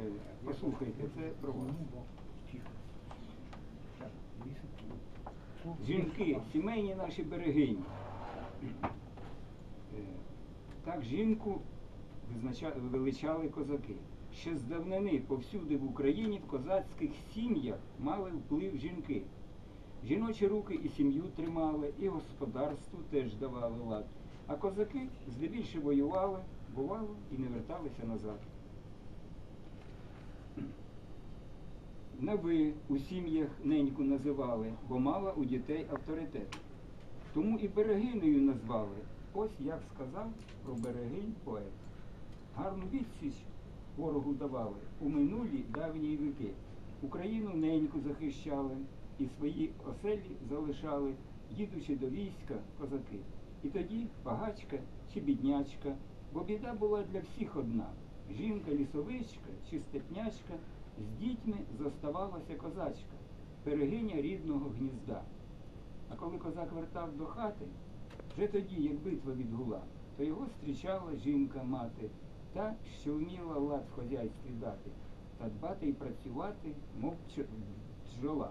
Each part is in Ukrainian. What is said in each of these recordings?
Е, Послухайте, це про вас. Жінки, сімейні наші берегині. Е, Так жінку величали козаки. Ще з давнини повсюди в Україні в козацьких сім'ях мали вплив жінки. Жіночі руки і сім'ю тримали, і господарству теж давали лад. А козаки здебільшого воювали, бувало, і не верталися назад. На ви у сім'ях неньку називали, бо мала у дітей авторитет. Тому і берегинею назвали. Ось як сказав про берегинь поет. Гарну відсіч ворогу давали у минулі давні віки. Україну неньку захищали і свої оселі залишали, їдучи до війська козаки. І тоді багачка чи біднячка, бо біда була для всіх одна. Жінка, лісовичка чи степнячка, з дітьми зоставалася козачка, берегиня рідного гнізда. А коли козак вертав до хати, вже тоді, як битва відгула, то його зустрічала жінка-мати, та, що вміла лад в хазяйстві дати, та дбати і працювати, мов бджола.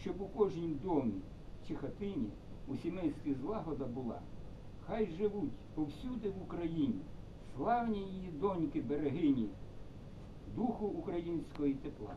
Щоб у кожнім домі чи хатині у сімействі злагода була, хай живуть повсюди в Україні, славні її доньки берегині, духу української тепла.